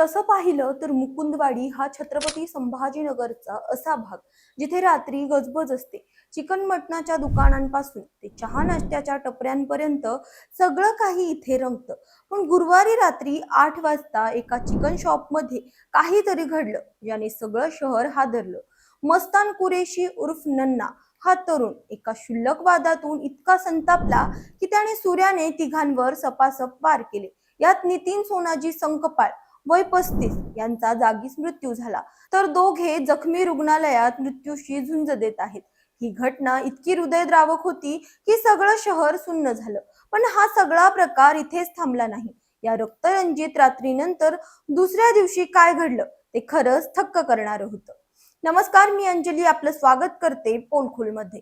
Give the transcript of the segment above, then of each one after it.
तसं पाहिलं तर मुकुंदवाडी हा छत्रपती संभाजीनगरचा असा भाग जिथे रात्री गजबज असते. चिकन मटणाच्या दुकानांपासून ते चहा नाश्त्याच्या टपऱ्यांपर्यंत सगळं काही इथे रंगतं पण गुरुवारी रात्री आठ वाजता एका चिकन शॉपमध्ये काहीतरी घडलं ज्याने सगळं शहर हादरलं. मस्तान कुरेशी उर्फ नन्ना हा तरुण एका शुल्लक वादातून इतका संतापला की त्याने सूर्याने तिघांवर सपासप वार केले. यात नितीन सोनाजी संकपाळ वय पस्तीस यांचा जागीच मृत्यू झाला. तर दोघे जखमी रुग्णालयात मृत्यूशी झुंज देत आहेत. ही घटना इतकी हृदयद्रावक होती की सगळं शहर सुन्न झालं. पण हा सगळा प्रकार इथेच थांबला नाही. या रक्तरंजित रात्रीनंतर दुसऱ्या दिवशी काय घडलं ते खरंच थक्क करणारं होतं. नमस्कार मी अंजली. आपलं स्वागत करते पोलखोलमध्ये.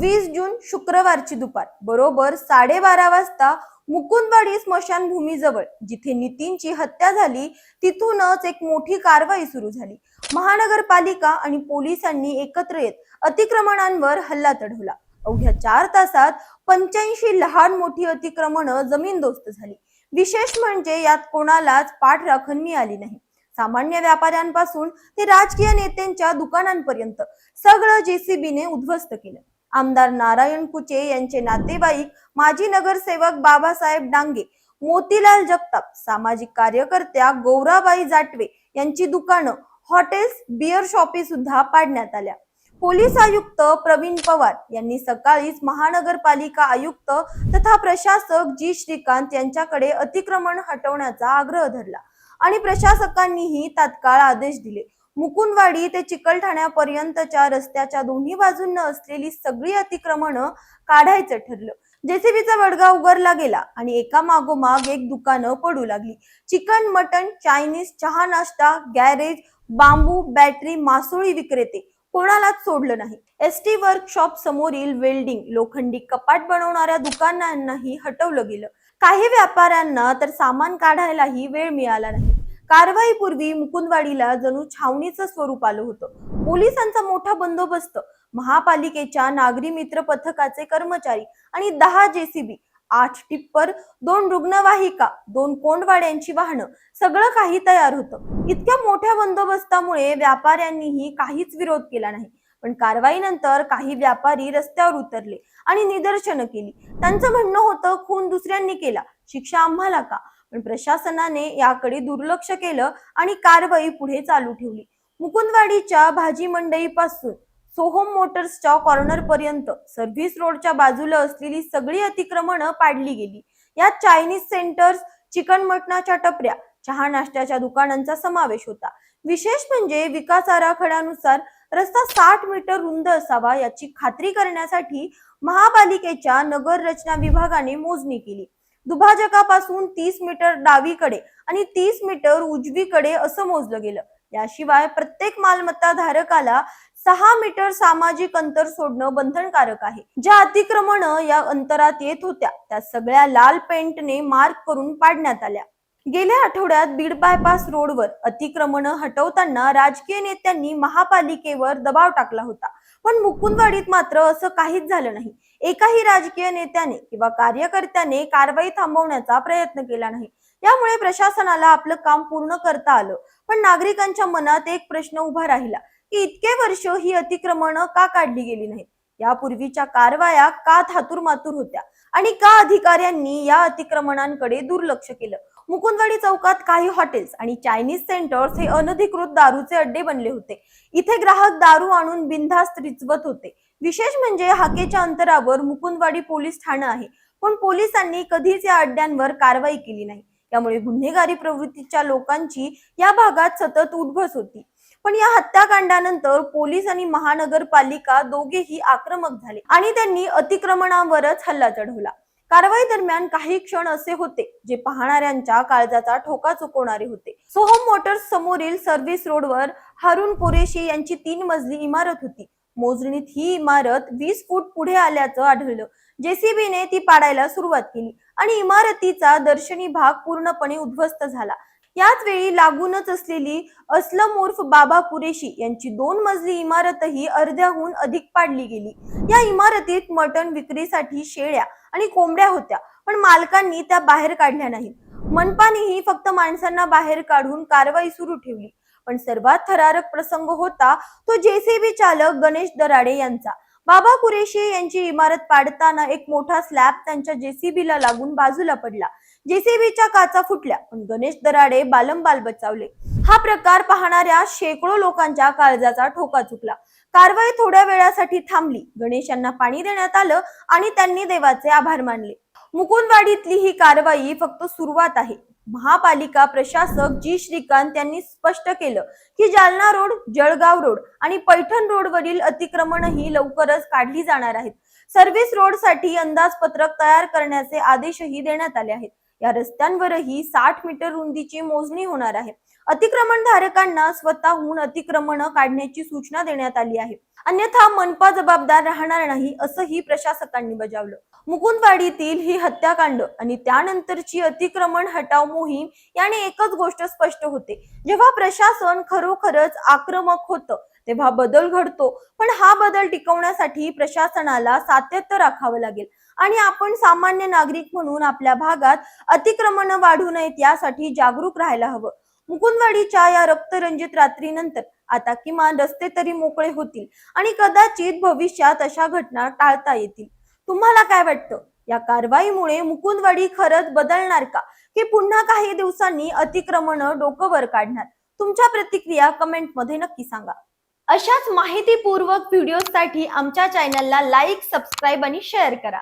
वीस जून शुक्रवारची दुपार बरोबर साडेबारा वाजता मुकुंदवाडी स्मशानभूमीजवळ जिथे नितीनची हत्या झाली तिथूनच एक मोठी कारवाई सुरू झाली. महानगरपालिका आणि पोलिसांनी एकत्र येत अतिक्रमणांवर हल्ला चढवला. अवघ्या चार तासात पंच्याऐंशी लहान मोठी अतिक्रमणं जमीनदोस्त झाली. विशेष म्हणजे यात कोणालाच पाठराखण मिळाली नाही. सामान्य व्यापाऱ्यांपासून ते राजकीय नेत्यांच्या दुकानांपर्यंत सगळं जेसीबीने उद्ध्वस्त केलं. आमदार नारायण कुचे यांचे नातेवाईक माजी नगरसेवक बाबासाहेब डांगे मोतीलाल जगताप सामाजिक कार्यकर्त्या गौराबाई जाटवे यांची दुकानं हॉटेल्स बिअर शॉपी सुद्धा पाडण्यात आल्या. पोलीस आयुक्त प्रवीण पवार यांनी सकाळीच महानगरपालिका आयुक्त तथा प्रशासक जी श्रीकांत यांच्याकडे अतिक्रमण हटवण्याचा आग्रह धरला आणि प्रशासकांनीही तात्काळ आदेश दिले. मुकुंदवाडी ते चिकलठाण्यापर्यंतच्या रस्त्याच्या दोन्ही बाजूंना असलेली सगळी अतिक्रमणं काढायचं ठरलं. जेसीबीचा वडगा उगरला गेला आणि एका मागोमाग एक दुकानं पडू लागली. चिकन मटन चायनीज चहा नाश्ता गॅरेज बांबू बॅटरी मासोळी विक्रेते कोणालाच सोडलं नाही. एस टी वर्कशॉप समोरील वेल्डिंग लोखंडी कपाट बनवणाऱ्या दुकानांनाही हटवलं गेलं. काही व्यापाऱ्यांना तर सामान काढायलाही वेळ मिळाला नाही. कारवाईपूर्वी मुकुंदवाडीला जणू छावणीचं स्वरूप आलं होतं. पोलिसांचा मोठा बंदोबस्त महापालिकेच्या नागरी मित्र पथकाचे कर्मचारी आणि दहा जेसीबी आठ टिप्पर दोन रुग्णवाहिका दोन कोंडवाड्यांची वाहनं सगळं काही तयार होतं. इतक्या मोठ्या बंदोबस्तामुळे व्यापाऱ्यांनीही काहीच विरोध केला नाही. पण कारवाईनंतर काही व्यापारी रस्त्यावर उतरले आणि निदर्शनं केली. त्यांचं म्हणणं होतं खून दुसऱ्यांनी केला. शिक्षा आम्हाला का? पण प्रशासनाने याकडे दुर्लक्ष केलं आणि कारवाई पुढे चालू ठेवली. मुकुंदवाडीच्या भाजी मंडईपासून सोहोम मोटर्सच्या कॉर्नर पर्यंत सर्व्हिस रोडच्या बाजूला असलेली सगळी अतिक्रमणं पाडली गेली. यात चायनीज सेंटर्स चिकन मटणाच्या टपऱ्या चहा नाश्त्याच्या दुकानांचा समावेश होता. विशेष म्हणजे विकास आराखड्यानुसार रस्ता साठ मीटर रुंद असावा याची खात्री करण्यासाठी महापालिकेच्या नगर रचना विभागाने मोजणी केली. दुभाजकापासून तीस मीटर डावीकडे आणि तीस मीटर उजवीकडे असं मोजलं गेलं. याशिवाय प्रत्येक मालमत्ता धारकाला सहा मीटर सामाजिक अंतर सोडणं बंधनकारक आहे. ज्या अतिक्रमण या अंतरात येत होत्या त्या सगळ्या लाल पेंटने मार्क करून पाडण्यात आल्या. गेल्या आठवड्यात बीड बायपास रोडवर अतिक्रमण हटवताना राजकीय नेत्यांनी महापालिकेवर दबाव टाकला होता. पण मुकुंदवाडीत मात्र असं काहीच झालं नाही. एकाही राजकीय नेत्याने किंवा कार्यकर्त्याने कारवाई थांबवण्याचा प्रयत्न केला नाही. यामुळे प्रशासनाला आपलं काम पूर्ण करता आलं. पण नागरिकांच्या मनात एक प्रश्न उभा राहिला की इतके वर्ष ही अतिक्रमण का काढली गेली नाहीत? यापूर्वीच्या कारवाया का थातुरमातुर होत्या? आणि का अधिकाऱ्यांनी या अतिक्रमणांकडे दुर्लक्ष केलं? मुकुंदवाडी चौकात काही हॉटेल्स आणि चायनीज सेंटर्स हे अनधिकृत दारूचे अड्डे बनले होते. इथे ग्राहक दारू आणून बिनधास्त रिचवत होते. विशेष म्हणजे हाकेच्या अंतरावर मुकुंदवाडी पोलीस ठाणं आहे. पण पोलिसांनी कधीच या अड्ड्यांवर कारवाई केली नाही. त्यामुळे गुन्हेगारी प्रवृत्तीच्या लोकांची या भागात सतत उद्भस होती. पण या हत्याकांडानंतर पोलीस आणि महानगरपालिका दोघेही आक्रमक झाले आणि त्यांनी अतिक्रमणावरच हल्ला चढवला. कारवाई दरम्यान काही क्षण असे होते जे पाहणाऱ्यांच्या काळजाचा ठोका चुकवणारे होते. सोहम मोटर्स समोरील सर्व्हिस रोडवर हारून कुरेशी यांची तीन मजली इमारत होती. मोजणीत ही इमारत वीस फूट पुढे आल्याचं आढळलं. जेसीबीने ती पाडायला सुरुवात केली आणि इमारतीचा दर्शनी भाग पूर्णपणे उद्ध्वस्त झाला. याच वेळी लागूनच असलेली असलम उर्फ बाबा कुरेशी यांची दोन मजली इमारतही अर्ध्याहून अधिक पाडली गेली. या इमारतीत मटण विक्रीसाठी शेळ्या आणि कोंबड्या होत्या पण मालकांनी त्या बाहेर काढल्या नाहीत. मनपानेही फक्त माणसांना बाहेर काढून कारवाई सुरू ठेवली. पण सर्वात थरारक प्रसंग होता तो जेसीबी चालक गणेश दराडे यांचा. बाबा कुरेशी यांची इमारत पाडताना एक मोठा स्लॅब त्यांच्या जेसीबीला लागून बाजूला पडला. जेसीबीच्या काचा फुटल्या. पण गणेश दराडे बालंबाल बचावले. हा प्रकार पाहणाऱ्या शेकडो लोकांच्या काळजाचा ठोका चुकला. कारवाई थोड्या वेळासाठी थांबली. गणेश यांना पाणी देण्यात आलं आणि त्यांनी देवाचे आभार मानले. मुकुंदवाडीतली ही कारवाई फक्त सुरुवात आहे. महापालिका प्रशासक जी. श्रीकांत यांनी स्पष्ट केलं की जालना रोड जळगाव रोड आणि पैठण रोडवरील अतिक्रमणही लवकरच काढली जाणार आहेत. सर्व्हिस रोडसाठी अंदाजपत्रक तयार करण्याचे आदेशही देण्यात आले आहेत. या रस्त्यांवरही साठ मीटर रुंदीची मोजणी होणार आहे. अतिक्रमण धारकांना स्वतःहून अतिक्रमण काढण्याची सूचना देण्यात आली आहे. अन्यथा मनपा जबाबदार राहणार नाही असंही प्रशासकांनी बजावलं. मुकुंदवाडीतील ही हत्याकांड आणि त्यानंतरची अतिक्रमण हटाव मोहीम याने एकच गोष्ट स्पष्ट होते. जेव्हा प्रशासन खरोखरच आक्रमक होतं तेव्हा बदल घडतो. पण हा बदल टिकवण्यासाठी प्रशासनाला सातत्य राखावं लागेल. आणि आपण सामान्य नागरिक म्हणून आपल्या भागात अतिक्रमण वाढू नयेत यासाठी जागरूक राहायला हवं. मुकुंदवाडीच्या या रक्तरंजित रात्रीनंतर आता किमान रस्ते तरी मोकळे होतील आणि कदाचित भविष्यात अशा घटना टाळता येतील. तुम्हाला काय वाटतं? या कारवाईमुळे मुकुंदवाडी खरंच बदलणार का? की पुन्हा काही दिवसांनी अतिक्रमण डोकं वर काढणार? तुमच्या प्रतिक्रिया कमेंटमध्ये नक्की सांगा. अशाच माहितीपूर्वक व्हिडिओसाठी आमच्या चॅनलला लाईक सबस्क्राईब आणि शेअर करा.